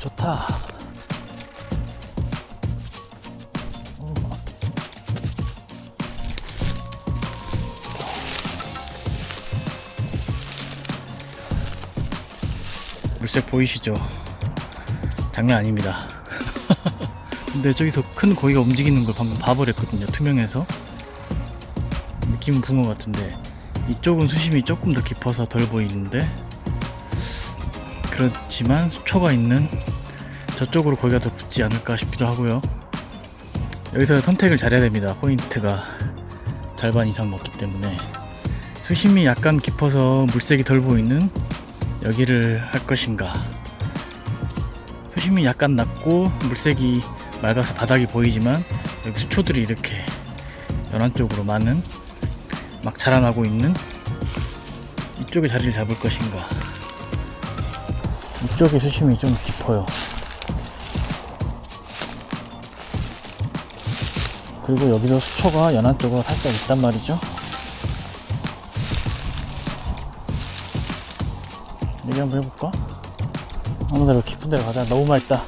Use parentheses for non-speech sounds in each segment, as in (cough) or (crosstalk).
좋다. 물색 보이시죠? 장난 아닙니다. (laughs) 근데 저기 더큰 고기가 움직이는 걸 방금 봐버렸거든요. 투명해서. 느낌은 붕어 같은데 이쪽은 수심이 조금 더 깊어서 덜 보이는데 그렇지만 수초가 있는 저쪽으로 고기가 더 붙지 않을까 싶기도 하고요. 여기서 선택을 잘해야 됩니다. 포인트가 절반 이상 먹기 때문에 수심이 약간 깊어서 물색이 덜 보이는 여기를 할 것인가 수심이 약간 낮고 물색이 맑아서 바닥이 보이지만 여기 수초들이 이렇게 연안 쪽으로 많은 막 자라나고 있는 이쪽에 자리를 잡을 것인가 이쪽에 수심이 좀 깊어요. 그리고 여기도 수초가 연안 쪽으로 살짝 있단 말이죠. 여기 한번 해볼까? 아무 데로 깊은 데로 가자. 너무 맑다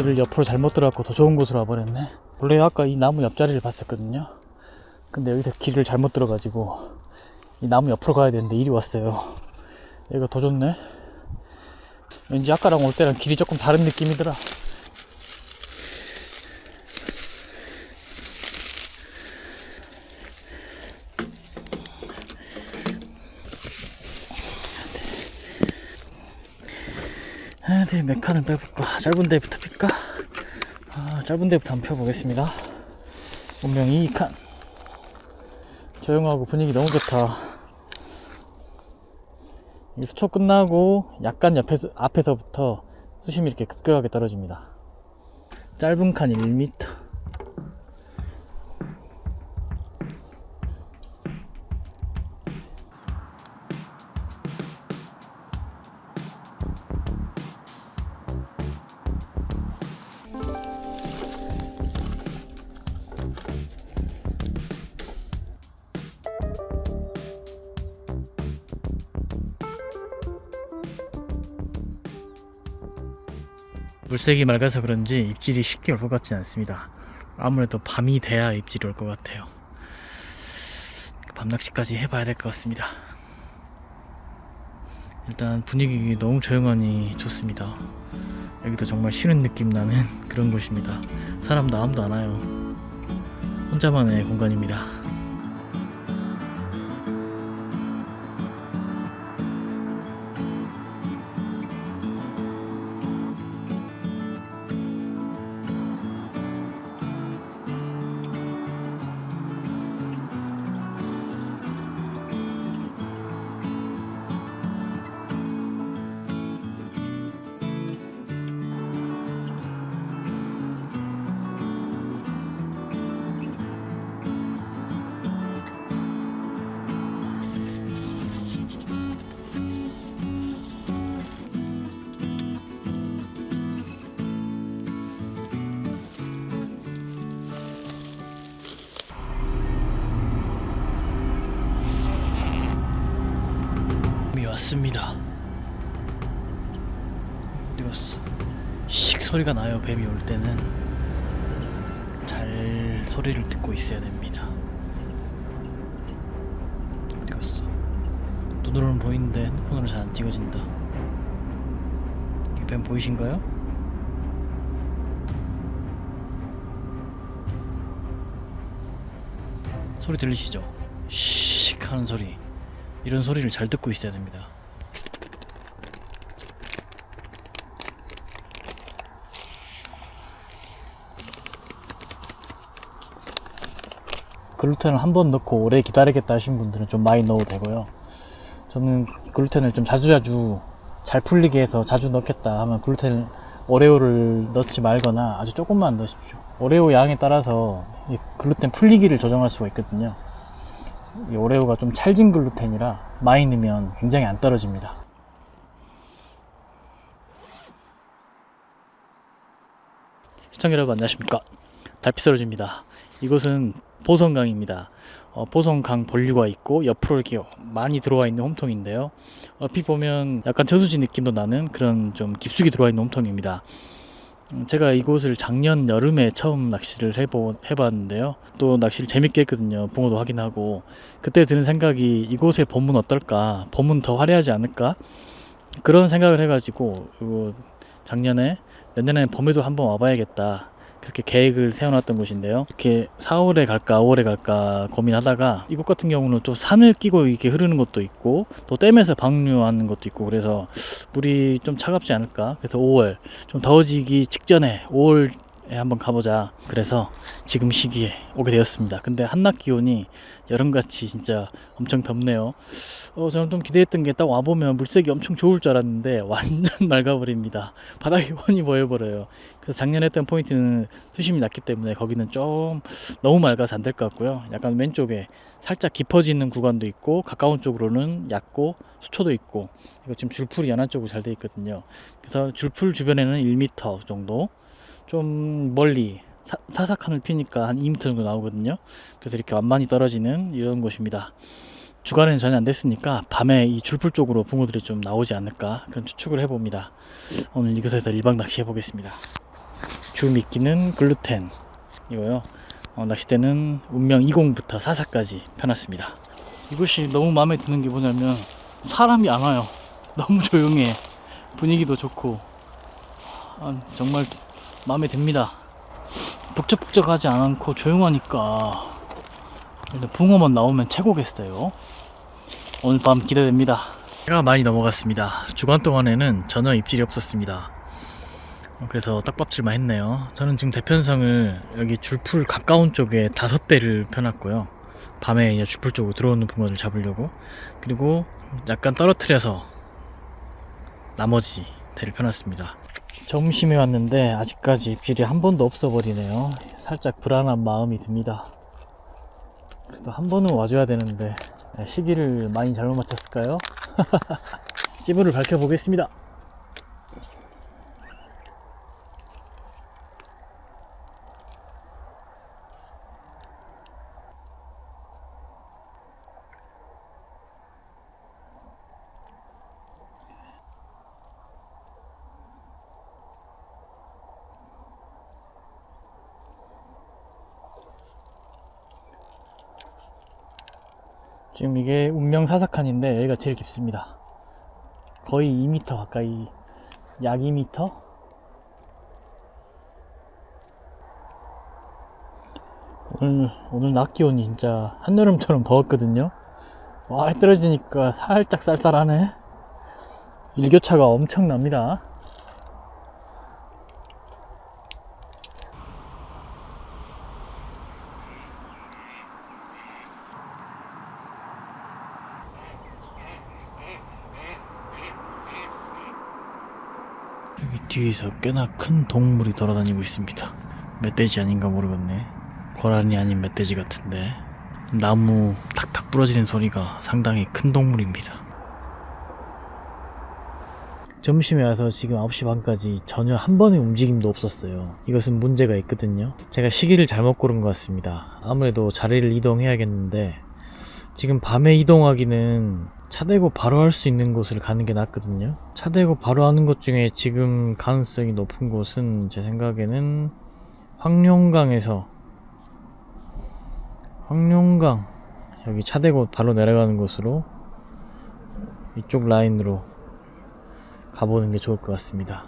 길을 옆으로 잘못 들어갔고 더 좋은 곳으로 와버렸네. 원래 아까 이 나무 옆자리를 봤었거든요. 근데 여기서 길을 잘못 들어가지고 이 나무 옆으로 가야 되는데 이리 왔어요. 여기가 더 좋네. 왠지 아까랑 올 때랑 길이 조금 다른 느낌이더라 네, 몇 칸을 빼볼까? 짧은 데부터 필까? 아, 짧은 데부터 한번 펴보겠습니다. 운명이 2칸. 조용하고 분위기 너무 좋다. 이 수초 끝나고 약간 옆에서, 앞에서부터 수심이 이렇게 급격하게 떨어집니다. 짧은 칸이 1m. 물색이 맑아서 그런지 입질이 쉽게 올 것 같지는 않습니다. 아무래도 밤이 돼야 입질이 올 것 같아요. 밤낚시까지 해봐야 될 것 같습니다. 일단 분위기 너무 조용하니 좋습니다. 여기도 정말 쉬는 느낌 나는 (laughs) 그런 곳입니다. 사람도 아무도 안 와요. 혼자만의 공간입니다. 어디 갔어? 씩 소리가 나요. 뱀이 올 때는 잘 소리를 듣고 있어야 됩니다. 어디 갔어? 눈으로는 보이는데 핸드폰으로 잘 안 찍어진다. 이 뱀 보이신가요? 소리 들리시죠? 씩 하는 소리. 이런 소리를 잘 듣고 있어야 됩니다. 글루텐을 한 번 넣고 오래 기다리겠다 하신 분들은 좀 많이 넣어도 되고요. 저는 글루텐을 좀 자주자주 잘 풀리게 해서 자주 넣겠다 하면 글루텐 오레오를 넣지 말거나 아주 조금만 넣으십시오. 오레오 양에 따라서 이 글루텐 풀리기를 조정할 수가 있거든요. 이 오레오가 좀 찰진 글루텐이라 많이 넣으면 굉장히 안 떨어집니다. 시청자 여러분 안녕하십니까 달빛 썰어줍니다 이곳은 보성강입니다. 어, 보성강 본류가 있고 옆으로 이렇게 많이 들어와 있는 홈통인데요. 얼핏 보면 약간 저수지 느낌도 나는 그런 좀 깊숙이 들어와 있는 홈통입니다. 음, 제가 이곳을 작년 여름에 처음 낚시를 해보, 해봤는데요. 또 낚시를 재밌게 했거든요. 붕어도 확인하고. 그때 드는 생각이 이곳의 봄은 어떨까? 봄은 더 화려하지 않을까? 그런 생각을 해가지고 작년에 내년에 봄에도 한번 와봐야겠다. 그렇게 계획을 세워놨던 곳인데요. 이렇게 4월에 갈까, 5월에 갈까 고민하다가 이곳 같은 경우는 또 산을 끼고 이렇게 흐르는 것도 있고 또 댐에서 방류하는 것도 있고 그래서 물이 좀 차갑지 않을까. 그래서 5월 좀 더워지기 직전에 5월에 한번 가보자. 그래서 지금 시기에 오게 되었습니다. 근데 한낮 기온이 여름같이 진짜 엄청 덥네요. 어, 저는 좀 기대했던 게 딱 와보면 물색이 엄청 좋을 줄 알았는데 (laughs) 완전 맑아버립니다. 바닥이 (laughs) 훤히 보여버려요. 그래서 작년에 했던 포인트는 수심이 낮기 때문에 거기는 좀 너무 맑아서 안 될 것 같고요. 약간 왼쪽에 살짝 깊어지는 구간도 있고 가까운 쪽으로는 얕고 수초도 있고 이거 지금 줄풀이 연한 쪽으로 잘 돼 있거든요. 그래서 줄풀 주변에는 1m 정도 좀 멀리 사, 사삭 하늘 피니까 한 2m 정도 나오거든요. 그래서 이렇게 완만히 떨어지는 이런 곳입니다. 주간에는 전혀 안 됐으니까 밤에 이 줄풀 쪽으로 붕어들이 좀 나오지 않을까 그런 추측을 해봅니다. 오늘 이곳에서 일박 낚시 해보겠습니다. 주 미끼는 글루텐 이거요. 어, 낚싯대는 운명 20부터 사사까지 펴놨습니다. 이곳이 너무 마음에 드는 게 뭐냐면 사람이 안 와요. 너무 조용해. 분위기도 좋고 아, 정말 마음에 듭니다. 북적북적하지 않고 조용하니까 일단 붕어만 나오면 최고겠어요. 오늘 밤 기대됩니다. 해가 많이 넘어갔습니다. 주간 동안에는 전혀 입질이 없었습니다. 그래서 딱밥질만 했네요. 저는 지금 대편성을 여기 줄풀 가까운 쪽에 다섯 대를 펴놨고요. 밤에 이제 줄풀 쪽으로 들어오는 붕어를 잡으려고. 그리고 약간 떨어뜨려서 나머지 대를 펴놨습니다. 점심에 왔는데 아직까지 입질이 한 번도 없어 버리네요. 살짝 불안한 마음이 듭니다. 그래도 한 번은 와줘야 되는데 네, 시기를 많이 잘못 맞췄을까요? (laughs) 찌부를 밝혀보겠습니다. 이게 운명 사사칸인데 여기가 제일 깊습니다. 거의 2m 가까이 약 2m? 오늘 오늘 낮 기온이 진짜 한여름처럼 더웠거든요. 와, 해 떨어지니까 살짝 쌀쌀하네. 일교차가 엄청납니다. 여기 뒤에서 꽤나 큰 동물이 돌아다니고 있습니다. 멧돼지 아닌가 모르겠네. 고라니 아닌 멧돼지 같은데. 나무 탁탁 부러지는 소리가 상당히 큰 동물입니다. 점심에 와서 지금 9시 반까지 전혀 한 번의 움직임도 없었어요. 이것은 문제가 있거든요. 제가 시기를 잘못 고른 것 같습니다. 아무래도 자리를 이동해야겠는데, 지금 밤에 이동하기는 차 대고 바로 할 수 있는 곳을 가는 게 낫거든요. 차 대고 바로 하는 곳 중에 지금 가능성이 높은 곳은 제 생각에는 황룡강에서 황룡강 여기 차 대고 바로 내려가는 곳으로 이쪽 라인으로 가보는 게 좋을 것 같습니다.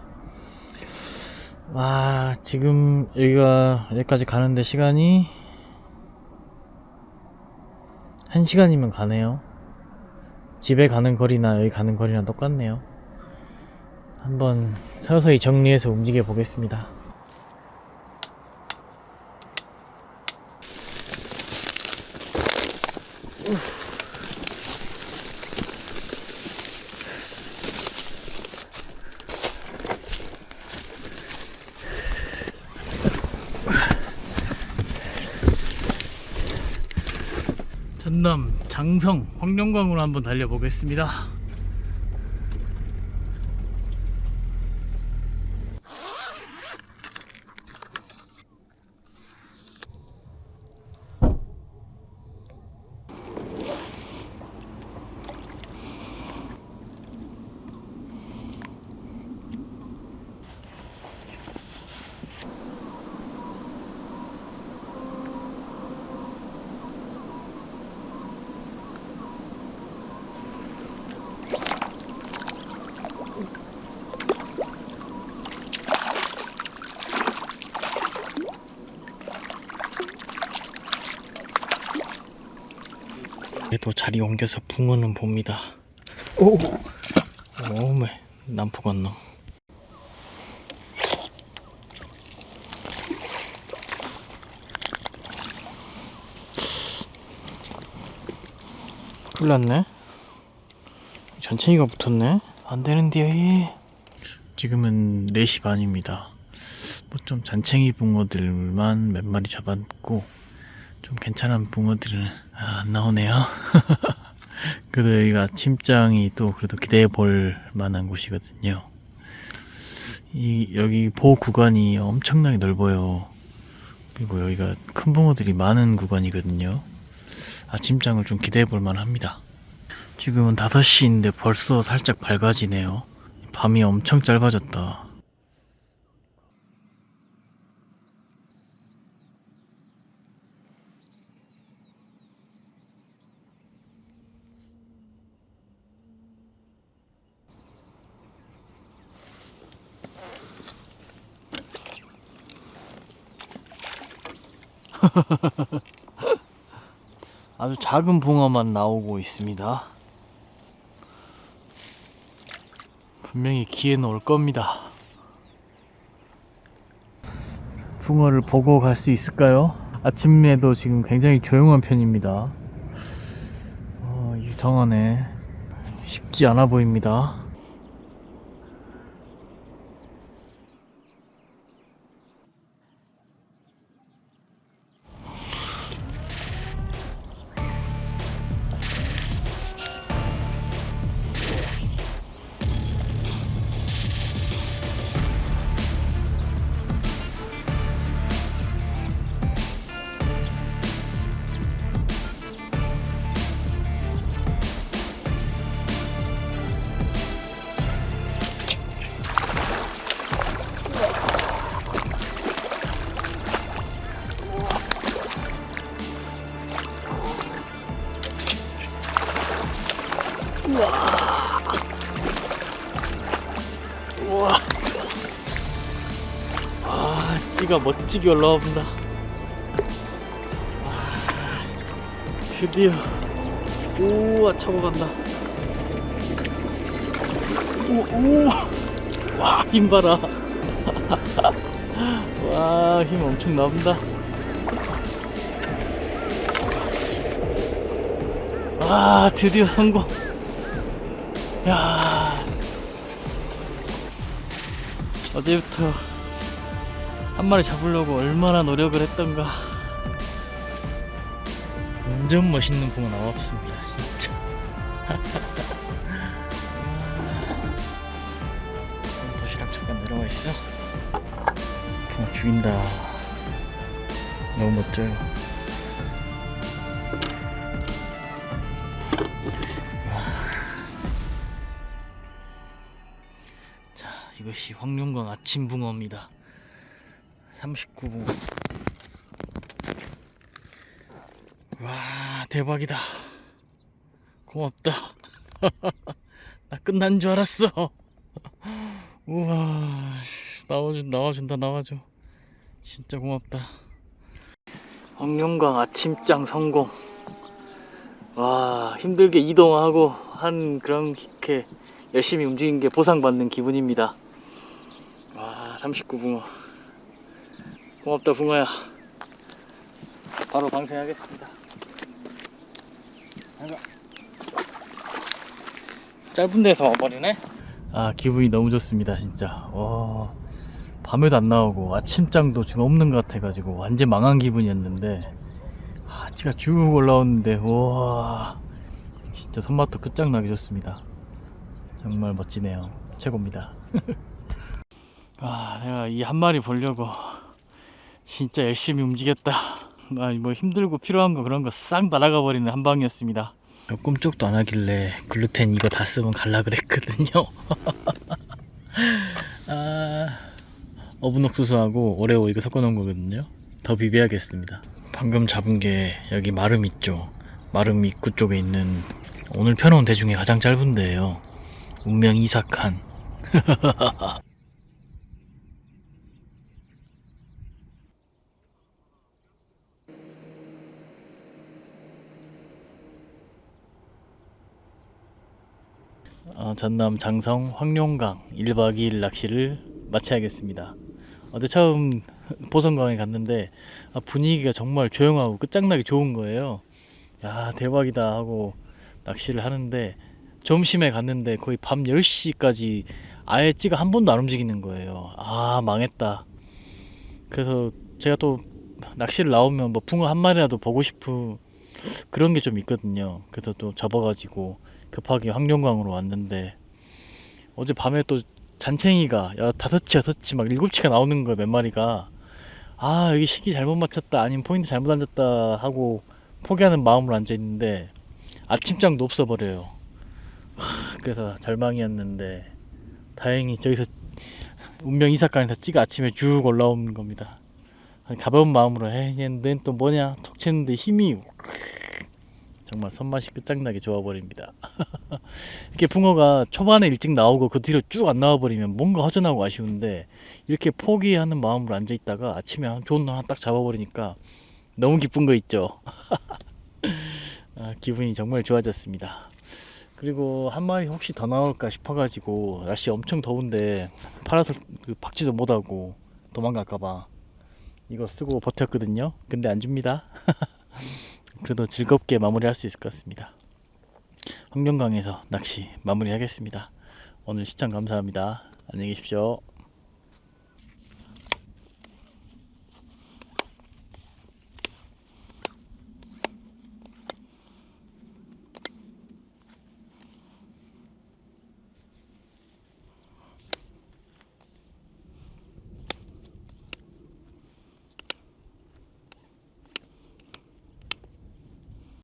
와 지금 여기가 여기까지 가는데 시간이 1시간이면 가네요. 집에 가는 거리나 여기 가는 거리나 똑같네요. 한번 서서히 정리해서 움직여 보겠습니다. 전남 장성 황룡강으로 한번 달려보겠습니다. 그래도 자리 옮겨서 붕어는 봅니다. 오, 오메 난포 건너. 큰일 났네. 전체기가 붙었네. 안 되는데요, 얘. 지금은 4시 반입니다. 뭐 좀 잔챙이 붕어들만 몇 마리 잡았고, 좀 괜찮은 붕어들은 아, 안 나오네요. (laughs) 그래도 여기가 침장이 또 그래도 기대해 볼 만한 곳이거든요. 이 여기 보호 구간이 엄청나게 넓어요. 그리고 여기가 큰 붕어들이 많은 구간이거든요. 아침장을 좀 기대해 볼 만합니다. 지금은 5시인데 벌써 살짝 밝아지네요. 밤이 엄청 짧아졌다. (laughs) 아주 작은 붕어만 나오고 있습니다. 분명히 기회는 올 겁니다. 붕어를 보고 갈 수 있을까요? 아침에도 지금 굉장히 조용한 편입니다. 어, 유성하네. 쉽지 않아 보입니다. 아, 찌가 멋지게 올라와 본다. 아, 드디어. 우와, 차고 간다. 우, 우. 와, 힘 봐라. (laughs) 와, 힘 엄청 나온다. 아, 드디어 성공. 야. 어제부터 한 마리 잡으려고 얼마나 노력을 했던가. 완전 멋있는 붕어 나왔습니다 진짜. 그럼 (laughs) 도시락 잠깐 내려가 있어. 붕어 죽인다. 너무 멋져요. 자, 이것이 황룡강 아침 붕어입니다. 39붕어. 와, 대박이다. 고맙다. (laughs) 나 끝난 줄 알았어. 우와, 씨, 나와준, 나와준다, 나와줘. 진짜 고맙다. 황룡강 아침장 성공. 와, 힘들게 이동하고 한 그렇게 열심히 움직인 게 보상받는 기분입니다. 와, 39붕어. 고맙다, 붕어야. 바로 방생하겠습니다. 짧은 데서 와버리네? 아, 기분이 너무 좋습니다, 진짜. 와, 밤에도 안 나오고 아침장도 지금 없는 것 같아가지고 완전 망한 기분이었는데 아, 찌가 쭉 올라오는데 우와 진짜 손맛도 끝장나게 좋습니다 정말 멋지네요 최고입니다 (laughs) 아 내가 이 한 마리 보려고 진짜 열심히 움직였다. 아, 뭐 힘들고 필요한 거 그런 거 싹 날아가 버리는 한 방이었습니다. 꿈쩍도 안 하길래 글루텐 이거 다 쓰면 갈라 그랬거든요. (laughs) 아, 어분 옥수수하고 오레오 이거 섞어 놓은 거거든요. 더 비벼야겠습니다. 방금 잡은 게 여기 마름 있죠. 마름 입구 쪽에 있는 오늘 펴놓은 대 중에 가장 짧은 데예요. 운명 이삭한 (laughs) 어, 전남 장성 황룡강 1박 2일 낚시를 마쳐야겠습니다. 어제 처음 보성강에 갔는데 아, 분위기가 정말 조용하고 끝장나게 좋은 거예요. 야 대박이다 하고 낚시를 하는데 점심에 갔는데 거의 밤 10시까지 아예 찌가 한 번도 안 움직이는 거예요. 아 망했다. 그래서 제가 또 낚시를 나오면 뭐 붕어 한 마리라도 보고 싶은 그런 게 좀 있거든요. 그래서 또 접어가지고 급하게 황룡강으로 왔는데 어제 밤에 또 잔챙이가 야 다섯 치 여섯 치 막 일곱 치가 나오는 거야 몇 마리가. 아 여기 시기 잘못 맞췄다 아니면 포인트 잘못 앉았다 하고 포기하는 마음으로 앉아 있는데 아침장도 없어 버려요. 그래서 절망이었는데 다행히 저기서 운명 이삭간에서 찌가 아침에 쭉 올라오는 겁니다. 가벼운 마음으로 해 얘는 또 뭐냐? 톡 쳤는데 힘이 정말 손맛이 끝장나게 좋아버립니다. (laughs) 이렇게 붕어가 초반에 일찍 나오고 그 뒤로 쭉 안 나와버리면 뭔가 허전하고 아쉬운데 이렇게 포기하는 마음으로 앉아 있다가 아침에 한 좋은 놈 하나 딱 잡아버리니까 너무 기쁜 거 있죠. (laughs) 아, 기분이 정말 좋아졌습니다. 그리고 한 마리 혹시 더 나올까 싶어가지고 날씨 엄청 더운데 파라솔 그 박지도 못하고 도망갈까봐 이거 쓰고 버텼거든요. 근데 안 줍니다. (laughs) 그래도 즐겁게 마무리할 수 있을 것 같습니다. 황룡강에서 낚시 마무리하겠습니다. 오늘 시청 감사합니다. 안녕히 계십시오.